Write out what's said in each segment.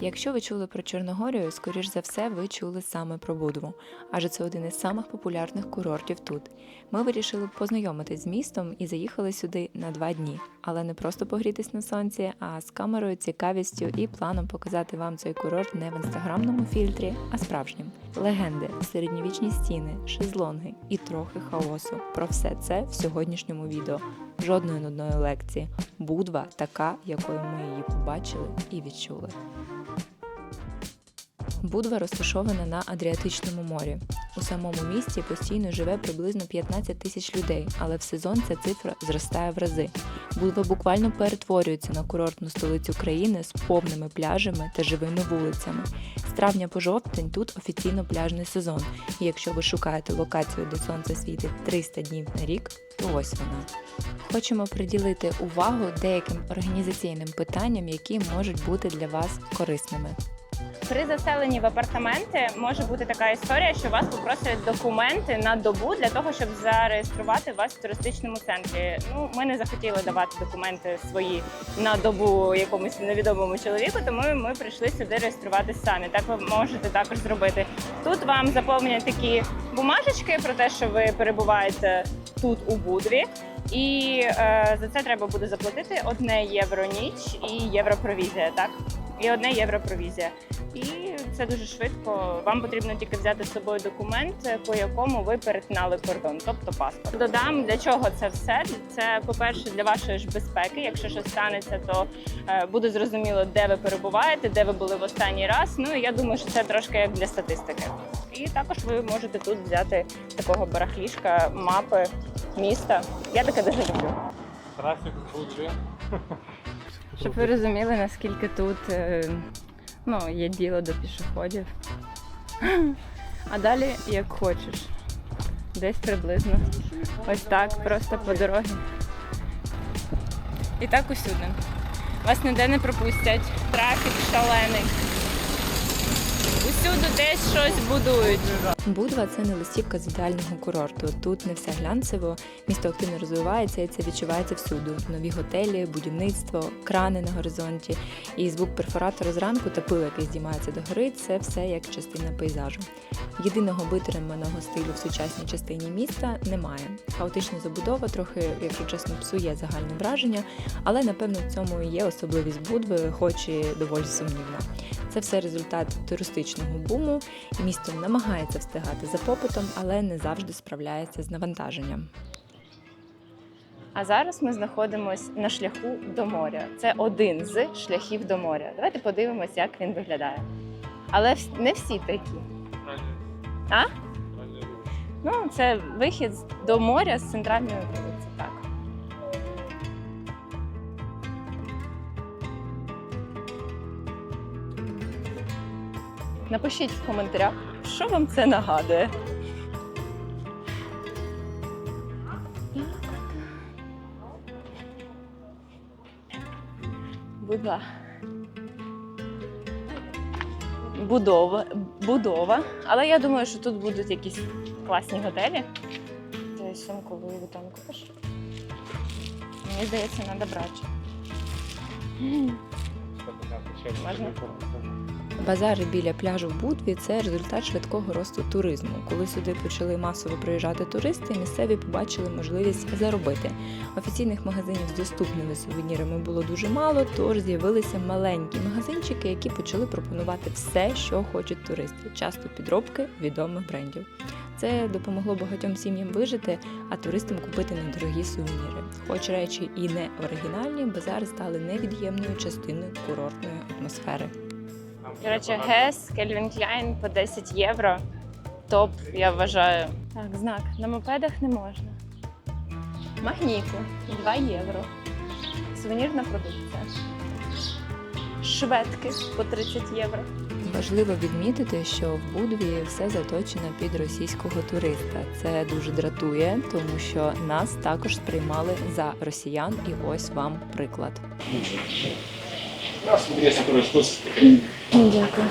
Якщо ви чули про Чорногорію, скоріш за все, ви чули саме про Будву, адже це один із самих популярних курортів тут. Ми вирішили познайомитись з містом і заїхали сюди на два дні, але не просто погрітись на сонці, а з камерою, цікавістю і планом показати вам цей курорт не в інстаграмному фільтрі, а справжнім. Легенди, середньовічні стіни, шезлонги і трохи хаосу. Про все це в сьогоднішньому відео. Жодної нудної лекції. Будва така, якою ми її побачили і відчули. Будва розташована на Адріатичному морі. У самому місті постійно живе приблизно 15 тисяч людей, але в сезон ця цифра зростає в рази. Будва буквально перетворюється на курортну столицю країни з повними пляжами та живими вулицями. З травня по жовтень тут офіційно пляжний сезон. І якщо ви шукаєте локацію, де сонце світить 300 днів на рік, то ось вона. Хочемо приділити увагу деяким організаційним питанням, які можуть бути для вас корисними. При заселенні в апартаменти може бути така історія, що вас попросять документи на добу для того, щоб зареєструвати вас в туристичному центрі. Ну, ми не захотіли давати документи свої на добу якомусь невідомому чоловіку, тому ми прийшли сюди реєструватися самі. Так ви можете також зробити. Тут вам заповнять такі бумажечки про те, що ви перебуваєте тут у Будві. І е, за це треба буде заплатити одне євро ніч і євро провізія, так? І одне євро провізія. І це дуже швидко. Вам потрібно тільки взяти з собою документ, по якому ви перетинали кордон, тобто паспорт. Додам для чого це все. Це, по-перше, для вашої ж безпеки. Якщо щось станеться, то е, буде зрозуміло, де ви перебуваєте, де ви були в останній раз. Ну і я думаю, що це трошки як для статистики. І також ви можете тут взяти такого барахлішка, мапи міста. Я таке дуже люблю. Трафік буде. Щоб ви розуміли, наскільки тут е, ну, є діло до пішоходів. А далі як хочеш. Десь приблизно. Ось так, просто по дорозі. І так усюди. Вас ніде не пропустять. Трафік шалений. Усюди десь щось будують. Будва це не листівка з ідеального курорту. Тут не все глянцево, місто активно розвивається і це відчувається всюди. Нові готелі, будівництво, крани на горизонті і звук перфоратора зранку та пил, який здіймається до гори це все як частина пейзажу. Єдиного витриманого стилю в сучасній частині міста немає. Хаотична забудова трохи, якщо чесно, псує загальне враження, але напевно в цьому є особливість Будви, хоч і доволі сумнівна. Це все результат туристичного буму, і місто намагається встигати за попитом, але не завжди справляється з навантаженням. А зараз ми знаходимося на шляху до моря. Це один з шляхів до моря. Давайте подивимось, як він виглядає. Але не всі такі. А? Ну, це вихід до моря з центральної вулиці. Напишіть в коментарях, що вам це нагадує. Будва. Будова, будова. Але я думаю, що тут будуть якісь класні готелі. Ти сумку Луї Вітон купиш? Мені здається, треба брати. Можна? Базари біля пляжу в Будві це результат швидкого росту туризму. Коли сюди почали масово приїжджати туристи, місцеві побачили можливість заробити. Офіційних магазинів з доступними сувенірами було дуже мало, тож з'явилися маленькі магазинчики, які почали пропонувати все, що хочуть туристи, часто підробки відомих брендів. Це допомогло багатьом сім'ям вижити, а туристам купити недорогі сувеніри. Хоч речі і не оригінальні, базари стали невід'ємною частиною курортної атмосфери. До речі, Гес, Кельвін Кляйн по 10 євро. Топ, я вважаю. Так, знак. На мопедах не можна. Магніти 2 євро. Сувенірна продукція. Шведки по 30 євро. Важливо відмітити, що в Будві все заточено під російського туриста. Це дуже дратує, тому що нас також сприймали за росіян, і ось вам приклад. Смотри, который. Дякую.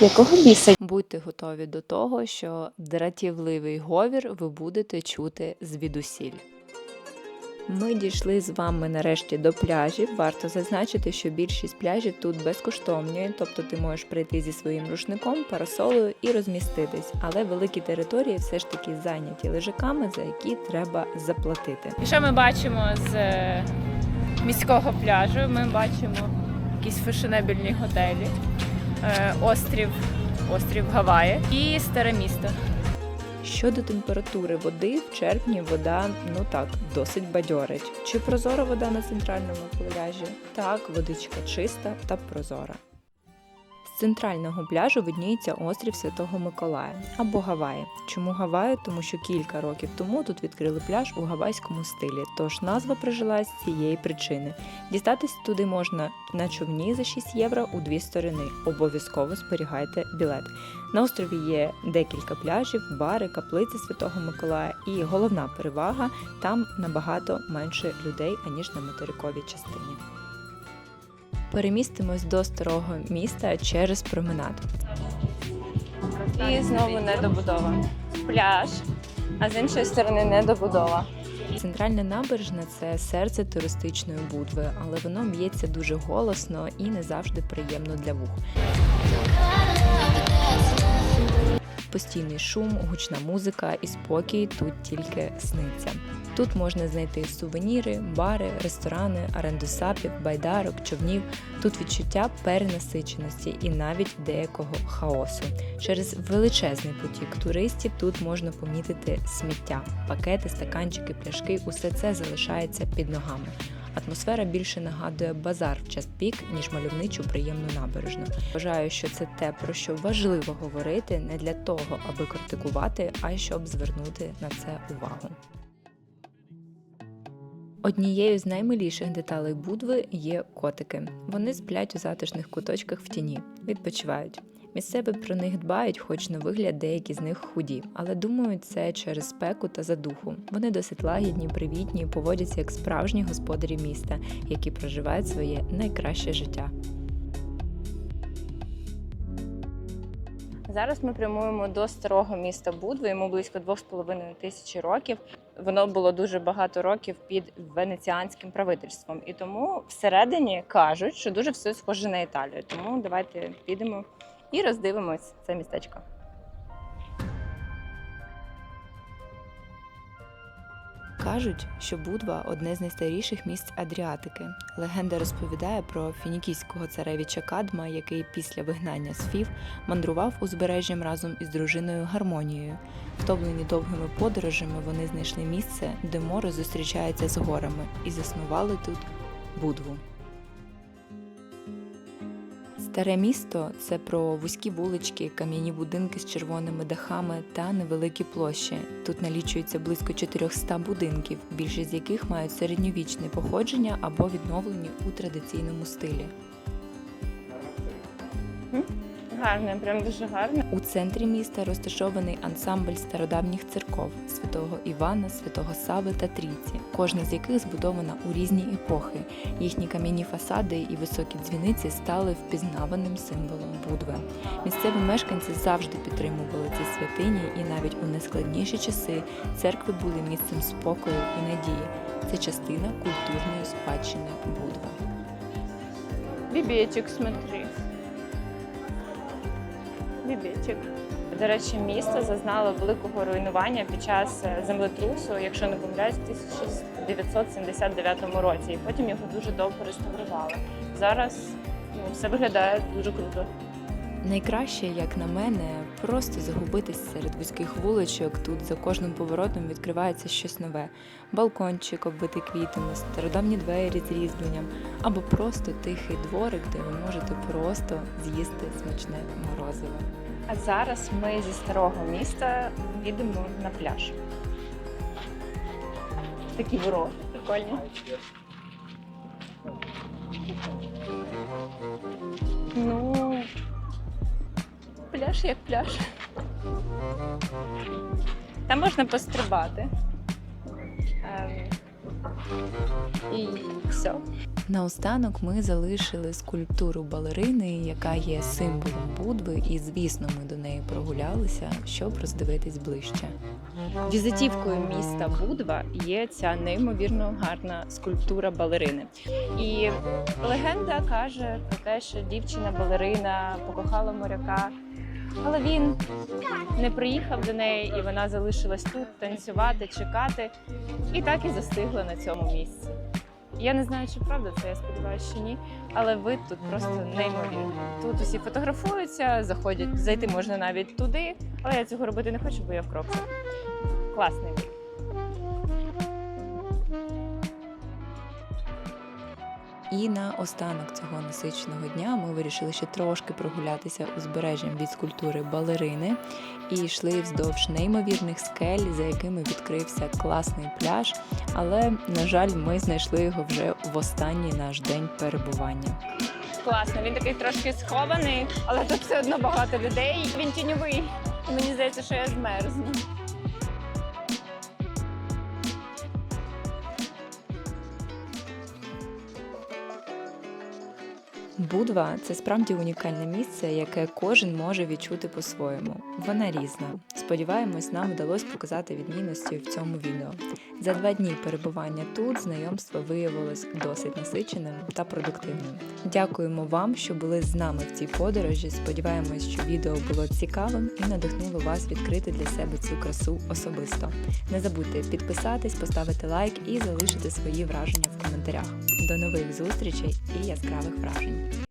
Якого біса? Будьте готові до того, що дратівливий говір ви будете чути звідусіль. Ми дійшли з вами нарешті до пляжів. Варто зазначити, що більшість пляжів тут безкоштовні, тобто ти можеш прийти зі своїм рушником, парасолою і розміститись. Але великі території все ж таки зайняті лежаками, за які треба заплатити. Що ми бачимо з міського пляжу? Ми бачимо якісь фешенебельні готелі, е, острів, острів Гаваї і старе місто. Щодо температури води, в червні вода ну так досить бадьорить. Чи прозора вода на центральному пляжі? Так, водичка чиста та прозора. Центрального пляжу видніється острів Святого Миколая або Гаваї. Чому Гаваї? Тому що кілька років тому тут відкрили пляж у гавайському стилі, тож назва прижилась з цієї причини. Дістатись туди можна на човні за 6 євро у дві сторони. Обов'язково зберігайте білет. На острові є декілька пляжів, бари, каплиці Святого Миколая, і головна перевага там набагато менше людей, аніж на материковій частині. Перемістимось до старого міста через променад. І знову недобудова. Пляж, а з іншої сторони недобудова. Центральна набережна це серце туристичної будви, але воно б'ється дуже голосно і не завжди приємно для вух. Постійний шум, гучна музика і спокій тут тільки сниться. Тут можна знайти сувеніри, бари, ресторани, оренду сапів, байдарок, човнів. Тут відчуття перенасиченості і навіть деякого хаосу. Через величезний потік туристів тут можна помітити сміття, пакети, стаканчики, пляшки усе це залишається під ногами. Атмосфера більше нагадує базар в час пік, ніж мальовничу приємну набережну. Вважаю, що це те, про що важливо говорити не для того, аби критикувати, а щоб звернути на це увагу. Однією з наймиліших деталей Будви є котики. Вони сплять у затишних куточках в тіні, відпочивають. Місцеві про них дбають, хоч на вигляд деякі з них худі, але думаю, це через спеку та задуху. Вони досить лагідні, привітні, поводяться як справжні господарі міста, які проживають своє найкраще життя. Зараз ми прямуємо до старого міста Будви, йому близько 2,5 тисячі років. Воно було дуже багато років під венеціанським правительством, і тому всередині кажуть, що дуже все схоже на Італію. Тому давайте підемо і роздивимось це містечко. Кажуть, що Будва одне з найстаріших місць Адріатики. Легенда розповідає про фінікійського царевича Кадма, який після вигнання з Фів мандрував узбережжям разом із дружиною Гармонією. Втомлені довгими подорожами вони знайшли місце, де море зустрічається з горами, і заснували тут Будву. Старе місто це про вузькі вулички, кам'яні будинки з червоними дахами та невеликі площі. Тут налічується близько 400 будинків, більшість з яких мають середньовічне походження або відновлені у традиційному стилі. Гарне, прям дуже гарне. У центрі міста розташований ансамбль стародавніх церков святого Івана, святого Сави та Трійці, кожна з яких збудована у різні епохи. Їхні кам'яні фасади і високі дзвіниці стали впізнаваним символом Будви. Місцеві мешканці завжди підтримували ці святині, і навіть у найскладніші часи церкви були місцем спокою і надії. Це частина культурної спадщини Будви. Бібечок, смотри. Бібечок. До речі, місто зазнало великого руйнування під час е, землетрусу, якщо не помиляюсь, в 1979 році. І потім його дуже довго реставрували. Зараз ну, все виглядає дуже круто. Найкраще, як на мене, просто загубитись серед вузьких вуличок. Тут за кожним поворотом відкривається щось нове: балкончик, оббитий квітами, стародавні двері з різьбленням, або просто тихий дворик, де ви можете просто з'їсти смачне морозиво. А зараз ми зі старого міста їдемо на пляж. Такі ворота прикольні. Пляж як пляж. Там можна пострибати. Ем, І все. Наостанок ми залишили скульптуру балерини, яка є символом Будви, і звісно, ми до неї прогулялися, щоб роздивитись ближче. Візитівкою міста Будва є ця неймовірно гарна скульптура балерини. І легенда каже про те, що дівчина-балерина покохала моряка, але він не приїхав до неї, і вона залишилась тут танцювати, чекати, і так і застигла на цьому місці. Я не знаю, чи правда це, я сподіваюся, що ні. Але вид тут просто неймовірний. Тут усі фотографуються, заходять, зайти можна навіть туди, але я цього робити не хочу, бо я в кроксах. Класний вид. І на останок цього насиченого дня ми вирішили ще трошки прогулятися узбережжям від скульптури балерини і йшли вздовж неймовірних скель, за якими відкрився класний пляж. Але, на жаль, ми знайшли його вже в останній наш день перебування. Класно, він такий трошки схований, але тут все одно багато людей. Він тіньовий. Мені здається, що я змерзну. Будва це справді унікальне місце, яке кожен може відчути по-своєму. Вона різна. Сподіваємось, нам вдалося показати відмінності в цьому відео. За два дні перебування тут знайомство виявилось досить насиченим та продуктивним. Дякуємо вам, що були з нами в цій подорожі. Сподіваємось, що відео було цікавим і надихнуло вас відкрити для себе цю красу особисто. Не забудьте підписатись, поставити лайк і залишити свої враження в коментарях. До нових зустрічей і яскравих вражень!